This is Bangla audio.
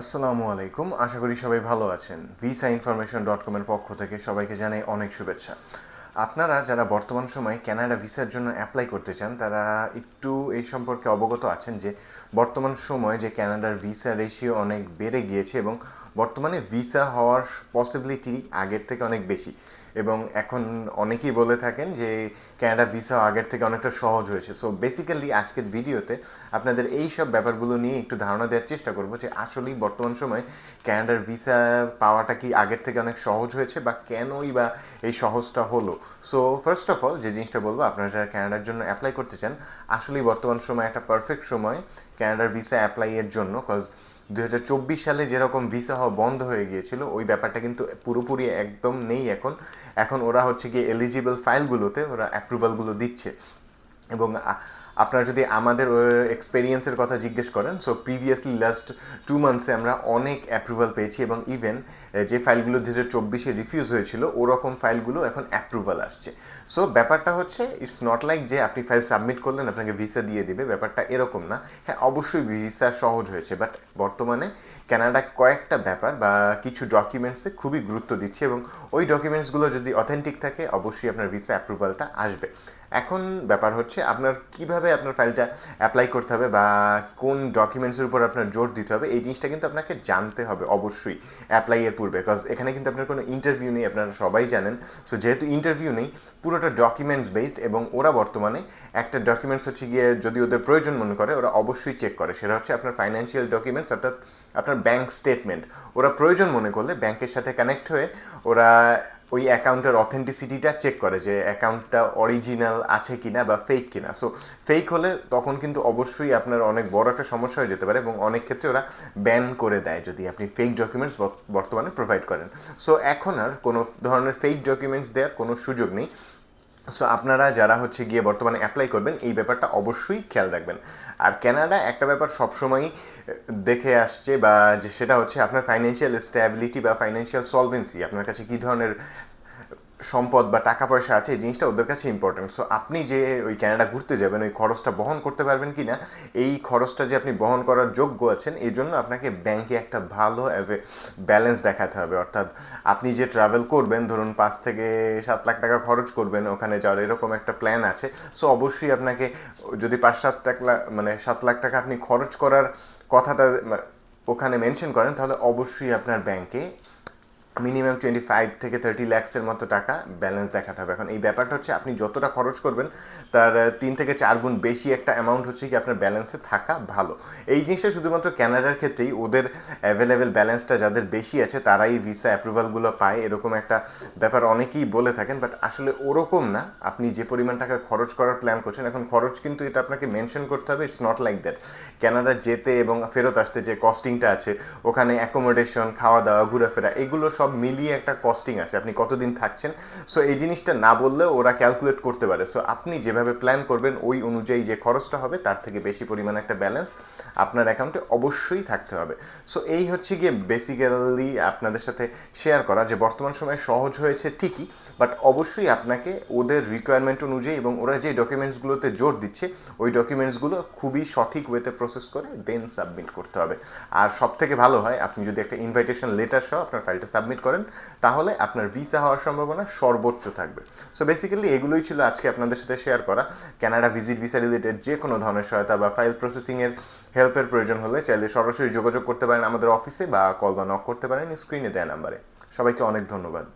আসসালামু আলাইকুম। আশা করি সবাই ভালো আছেন। ভিসা ইনফরমেশন ডট কমের পক্ষ থেকে সবাইকে জানাই অনেক শুভেচ্ছা। আপনারা যারা বর্তমান সময়ে কানাডা ভিসার জন্য অ্যাপ্লাই করতে চান, তারা একটু এই সম্পর্কে অবগত আছেন যে বর্তমান সময়ে যে কানাডার ভিসা রেশিও অনেক বেড়ে গিয়েছে এবং বর্তমানে ভিসা হওয়ার পসিবিলিটি আগের থেকে অনেক বেশি। এবং এখন অনেকেই বলে থাকেন যে ক্যানাডা ভিসা আগের থেকে অনেকটা সহজ হয়েছে। সো বেসিক্যালি আজকের ভিডিওতে আপনাদের এই সব ব্যাপারগুলো নিয়ে একটু ধারণা দেওয়ার চেষ্টা করব যে আসলেই বর্তমান সময় ক্যানাডার ভিসা পাওয়াটা কি আগের থেকে অনেক সহজ হয়েছে বা কেনই বা এই সহজটা হলো? সো ফার্স্ট অফ অল যে জিনিসটা বলব, আপনারা যারা ক্যানাডার জন্য অ্যাপ্লাই করতে চান, আসলেই বর্তমান সময় একটা পারফেক্ট সময় ক্যানাডার ভিসা অ্যাপ্লাইয়ের জন্য কজ দুই হাজার চব্বিশ সালে যেরকম ভিসা হওয়া বন্ধ হয়ে গিয়েছিল, ওই ব্যাপারটা কিন্তু পুরোপুরি একদম নেই এখন। এখন ওরা হচ্ছে গিয়ে এলিজিবল ফাইলগুলোতে ওরা অ্যাপ্রুভালগুলো দিচ্ছে। এবং আপনারা যদি আমাদের এক্সপেরিয়েন্সের কথা জিজ্ঞেস করেন সো প্রিভিয়াসলি লাস্ট টু মান্থসে আমরা অনেক অ্যাপ্রুভাল পেয়েছি এবং ইভেন যে ফাইলগুলো দু হাজার চব্বিশে রিফিউজ হয়েছিল, ওরকম ফাইলগুলো এখন অ্যাপ্রুভাল আসছে। সো ব্যাপারটা হচ্ছে ইটস নট লাইক যে আপনি ফাইল সাবমিট করলেন, আপনাকে ভিসা দিয়ে দেবে, ব্যাপারটা এরকম না। হ্যাঁ অবশ্যই ভিসা সহজ হয়েছে বাট বর্তমানে কানাডা কয়েকটা ব্যাপার বা কিছু ডকুমেন্টসে খুবই গুরুত্ব দিচ্ছে এবং ওই ডকুমেন্টসগুলো যদি অথেন্টিক থাকে, অবশ্যই আপনার ভিসা অ্যাপ্রুভালটা আসবে। এখন ব্যাপার হচ্ছে আপনার কীভাবে আপনার ফাইলটা অ্যাপ্লাই করতে হবে বা কোন ডকুমেন্টসের উপর আপনার জোর দিতে হবে, এই জিনিসটা কিন্তু আপনাকে জানতে হবে অবশ্যই অ্যাপ্লাইয়ের পূর্বে। বিকজ এখানে কিন্তু আপনার কোনো ইন্টারভিউ নেই, আপনারা সবাই জানেন। সো যেহেতু ইন্টারভিউ নেই, পুরোটা ডকুমেন্টস বেসড এবং ওরা বর্তমানে একটা ডকুমেন্টস হচ্ছে গিয়ে যদি ওদের প্রয়োজন মনে করে, ওরা অবশ্যই চেক করে। সেটা হচ্ছে আপনার ফাইন্যান্সিয়াল ডকুমেন্টস অর্থাৎ আপনার ব্যাংক স্টেটমেন্ট ওরা প্রয়োজন মনে করলে ব্যাংকের সাথে কানেক্ট হয়ে ওরা ওই অ্যাকাউন্টের অথেন্টিসিটিটা চেক করে যে অ্যাকাউন্টটা অরিজিনাল আছে কি না বা ফেক কি না সো ফেক হলে তখন কিন্তু অবশ্যই আপনার অনেক বড় একটা সমস্যা হয়ে যেতে পারে এবং অনেক ক্ষেত্রে ওরা ব্যান করে দেয় যদি আপনি ফেক ডকুমেন্টস বর্তমানে প্রোভাইড করেন। সো এখন আর কোনো ধরনের ফেক ডকুমেন্টস দেওয়ার কোনো সুযোগ নেই। সো আপনারা যারা হচ্ছে গিয়ে বর্তমানে অ্যাপ্লাই করবেন, এই ব্যাপারটা অবশ্যই খেয়াল রাখবেন। আর কেনাডা একটা ব্যাপার সবসময়ই দেখে আসছে বা যে সেটা হচ্ছে আপনার ফাইন্যান্সিয়াল স্ট্যাবিলিটি বা ফাইন্যান্সিয়াল সলভেন্সি আপনার কাছে কী ধরনের সম্পদ বা টাকা পয়সা আছে, এই জিনিসটা ওদের কাছে ইম্পর্টেন্ট সো আপনি যে ওই ক্যানাডা ঘুরতে যাবেন, ওই খরচটা বহন করতে পারবেন কি না এই খরচটা যে আপনি বহন করার যোগ্য আছেন, এই জন্য আপনাকে ব্যাংকে একটা ভালো ব্যালেন্স দেখাতে হবে। অর্থাৎ আপনি যে ট্রাভেল করবেন, ধরুন পাঁচ থেকে সাত লাখ টাকা খরচ করবেন, ওখানে যাওয়ার এরকম একটা প্ল্যান আছে। সো অবশ্যই আপনাকে যদি পাঁচ সাত টাকা মানে সাত লাখ টাকা আপনি খরচ করার কথাটা মা- ওখানে মেনশন করেন, তাহলে অবশ্যই আপনার ব্যাংকে মিনিমাম টোয়েন্টি ফাইভ থেকে থার্টি ল্যাক্সের মতো টাকা ব্যালেন্স দেখাতে হবে। এখন এই ব্যাপারটা হচ্ছে, আপনি যতটা খরচ করবেন, তার তিন থেকে চার গুণ বেশি একটা অ্যামাউন্ট হচ্ছে কি আপনার ব্যালেন্সে থাকা ভালো। এই জিনিসটা শুধুমাত্র ক্যানাডার ক্ষেত্রেই, ওদের অ্যাভেলেবেল ব্যালেন্সটা যাদের বেশি আছে, তারাই ভিসা অ্যাপ্রুভালগুলো পায়, এরকম একটা ব্যাপার অনেকেই বলে থাকেন বাট আসলে ওরকম না। আপনি যে পরিমাণ টাকা খরচ করার প্ল্যান করছেন, এখন খরচ কিন্তু এটা আপনাকে মেনশন করতে হবে it's not like that Canada যেতে এবং ফেরত আসতে যে কস্টিংটা আছে, ওখানে অ্যাকোমোডেশন খাওয়া দাওয়া ঘোরাফেরা, এগুলো সব মিলিয়ে একটা কস্টিং আছে। আপনি কতদিন থাকছেন? সো এই জিনিসটা না বললেও ওরা ক্যালকুলেট করতে পারে। সো আপনি যেভাবে প্ল্যান করবেন, ওই অনুযায়ী যে খরচটা হবে, তার থেকে বেশি পরিমাণে একটা ব্যালেন্স আপনার অ্যাকাউন্টে অবশ্যই থাকতে হবে। সো এই হচ্ছে গিয়ে বেসিক্যালি আপনাদের সাথে শেয়ার করা যে বর্তমান সময়ে সহজ হয়েছে ঠিকই বাট অবশ্যই আপনাকে ওদের রিকোয়ারমেন্ট অনুযায়ী এবং ওরা যে ডকুমেন্টসগুলোতে জোর দিচ্ছে, ওই ডকুমেন্টসগুলো খুবই সঠিক ওয়েতে প্রসেস করে দেন সাবমিট করতে হবে। আর সব থেকে ভালো হয়, আপনি যদি একটা ইনভাইটেশন লেটার সহ আপনার ফাইলটা সাবমিট করেন, তাহলে আপনার ভিসা হওয়ার সম্ভাবনা সর্বোচ্চ থাকবে। সো বেসিক্যালি এগুলোই ছিল আজকে আপনাদের সাথে শেয়ার করা। ক্যানাডা ভিজিট ভিসা রিলেটেড যে কোনো ধরনের সহায়তা বা ফাইল প্রসেসিংয়ের হেল্পের প্রয়োজন হলে চাইলে সরাসরি যোগাযোগ করতে পারেন আমাদের অফিসে বা কল বা নক করতে পারেন স্ক্রিনে দেয়া নাম্বারে সবাইকে অনেক ধন্যবাদ।